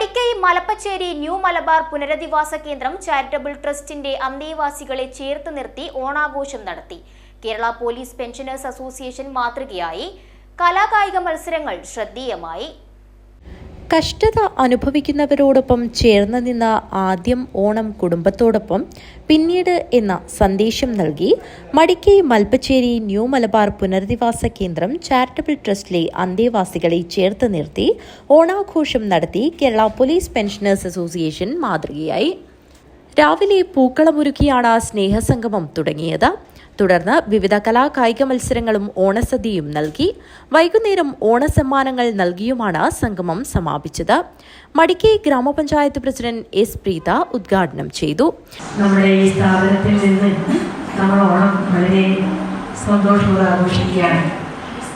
Madikkai Malappachery new Malabar പുനരധിവാസ കേന്ദ്രം charitable ട്രസ്റ്റിന്റെ അന്തേവാസികളെ ചേർത്ത് നിർത്തി ഓണാഘോഷം നടത്തി. കേരള പോലീസ് പെൻഷനേഴ്സ് അസോസിയേഷൻ മാതൃകയായി. കലാകായിക മത്സരങ്ങൾ ശ്രദ്ധേയമായി. കഷ്ടത അനുഭവിക്കുന്നവരോടൊപ്പം ചേർന്ന് നിന്ന ആദ്യം ഓണം കുടുംബത്തോടൊപ്പം പിന്നീട് എന്ന സന്ദേശം നൽകി മടിക്കൈ മൽപ്പച്ചേരി ന്യൂ മലബാർ പുനരധിവാസ കേന്ദ്രം ചാരിറ്റബിൾ ട്രസ്റ്റിലെ അന്തേവാസികളെ ചേർത്ത് നിർത്തി ഓണാഘോഷം നടത്തി കേരള പോലീസ് പെൻഷനേഴ്സ് അസോസിയേഷൻ മാതൃകയായി. രാവിലെ പൂക്കളമൊരുക്കിയാണ് സ്നേഹസംഗമം തുടങ്ങിയത്. തുടർന്ന് വിവിധ കലാ കായിക മത്സരങ്ങളും ഓണസദ്യയും നൽകി വൈകുന്നേരം ഓണസമ്മാനങ്ങൾ നൽകിയുമാണ് സംഗമം സമാപിച്ചത്. മടിക്കൈ ഗ്രാമപഞ്ചായത്ത് പ്രസിഡന്റ് എസ് പ്രീത ഉദ്ഘാടനം ചെയ്തു. നമ്മുടെ ഈ സ്ഥാപനത്തിൽ നിന്ന് നമ്മൾ ഓണം വളരെ സന്തോഷപൂർവം ആഘോഷിക്കുകയാണ്.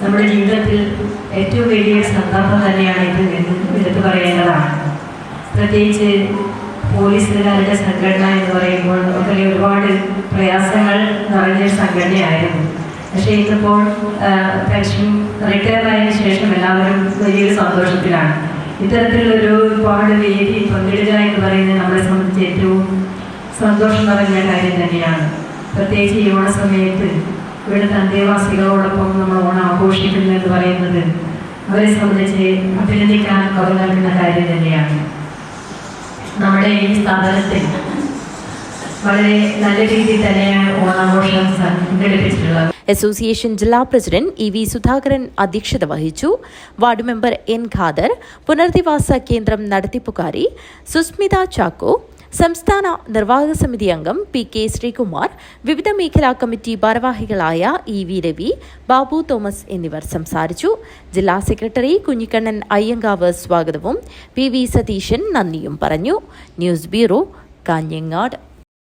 നമ്മുടെ ജീവിതത്തിൽ ഏറ്റവും വലിയ സന്ദർഭം തന്നെയാണ് ഇത് എന്ന് എടുത്തു പറയേണ്ടതാണ്. പ്രത്യേകിച്ച് പോലീസുകാരുടെ സംഘടന എന്ന് പറയുമ്പോൾ ഒക്കെ ഒരുപാട് പ്രയാസങ്ങൾ നിറഞ്ഞൊരു സംഘടനയായിരുന്നു. പക്ഷേ ഇന്നിപ്പോൾ പെൻഷൻ റിട്ടയർ ആയതിനു ശേഷം എല്ലാവരും വലിയൊരു സന്തോഷത്തിലാണ്. ഇത്തരത്തിലൊരു ഒരുപാട് വേദി പങ്കിടുക എന്ന് പറയുന്നത് നമ്മളെ സംബന്ധിച്ച് ഏറ്റവും സന്തോഷം നിറഞ്ഞ കാര്യം തന്നെയാണ്. പ്രത്യേകിച്ച് ഈ ഓണ സമയത്ത് ഇവിടുത്തെ അന്തേവാസികളോടൊപ്പം നമ്മൾ ഓണം ആഘോഷിക്കുന്നു എന്ന് പറയുന്നത് അവരെ സംബന്ധിച്ച് അഭിനന്ദിക്കാൻ അവർ നൽകുന്ന കാര്യം തന്നെയാണ്. നമ്മുടെ ഈ സ്ഥാപനത്തിൽ വളരെ നല്ല രീതിയിൽ തന്നെയാണ് ഓണാഘോഷം സംഘടിപ്പിച്ചിട്ടുള്ളത്. അസോസിയേഷൻ ജില്ലാ പ്രസിഡന്റ് ഇ വി സുധാകരൻ അധ്യക്ഷത വഹിച്ചു. വാർഡ് മെമ്പർ എൻ ഖാദർ പുനരധിവാസ കേന്ദ്രം നടത്തിപ്പുകാരി സുസ്മിത ചാക്കോ സംസ്ഥാന നിർവാഹക സമിതി അംഗം പി കെ ശ്രീകുമാർ വിവിധ മേഖലാ കമ്മിറ്റി ഭാരവാഹികളായ E V Ravi Babu Thomas എന്നിവർ സംസാരിച്ചു. ജില്ലാ സെക്രട്ടറി കുഞ്ഞിക്കണ്ണൻ അയ്യങ്കാവ് സ്വാഗതവും പി വി സതീശൻ നന്ദിയും പറഞ്ഞു. News bureau Kanhangad.